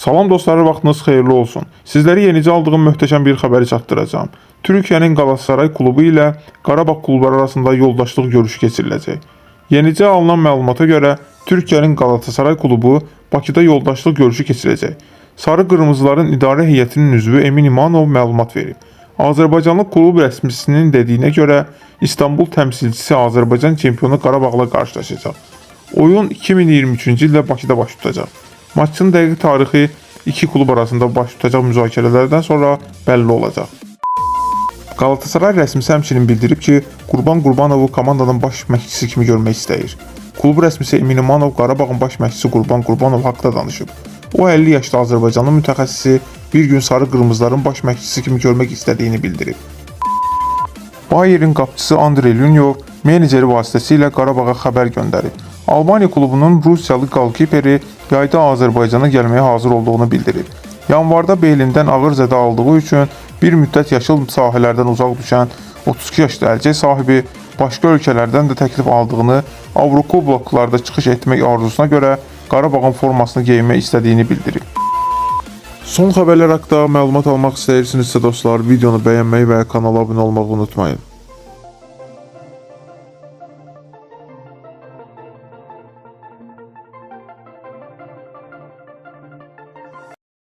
Salam dostları, vaxtınız xeyirli olsun. Sizləri yenicə aldığım möhtəşəm bir xəbəri çatdıracağam. Türkiyənin Galatasaray klubu ilə Qarabağ klubları arasında yoldaşlıq görüşü keçiriləcək. Yenicə alınan məlumata görə Türkiyənin Galatasaray klubu Bakıda yoldaşlıq görüşü keçirəcək. Sarı Qırmızıların idarə heyətinin üzvü Emin İmanov məlumat verib. Azərbaycanlı klub rəsmisinin dediyinə görə İstanbul təmsilçisi Azərbaycan çempionu Qarabağla qarşılaşacaq. Oyun 2023-cü ildə Bakıda baş tutacaq. Maçın dəqiq tarixi iki klub arasında baş tutacaq müzakirələrdən sonra bəlli olacaq. Galatasaray rəsmisi həmçinin bildirib ki, Qurban Qurbanovu komandanın baş məşqçisi kimi görmək istəyir. Klub rəsmisi Emin İmanov Qarabağın baş məşqçisi Qurban Qurbanov haqqında danışıb. O 50 yaşlı Azərbaycanlı mütəxəssisi bir gün sarı qırmızıların baş məşqçisi kimi görmək istədiyini bildirib. Bayernin qapıçısı Andrey Lunyov meneceri vasitəsilə Qarabağa xəbər göndərib. Albaniya klubunun Rusiyalı qalkiperi yayda Azərbaycana gəlməyə hazır olduğunu bildirib. Yanvarda belindən ağır zədə aldığı üçün bir müddət yaşıl sahələrdən uzaq düşən 32 yaşlı əlcək sahibi başqa ölkələrdən də təklif aldığını, Avrokuboklarda çıxış etmək arzusuna görə Qarabağın formasını geyinmək istədiyini bildirib. Son xəbərlər haqqında məlumat almaq istəyirsinizsə dostlar, videonu bəyənməyi və kanala abunə olmağı unutmayın.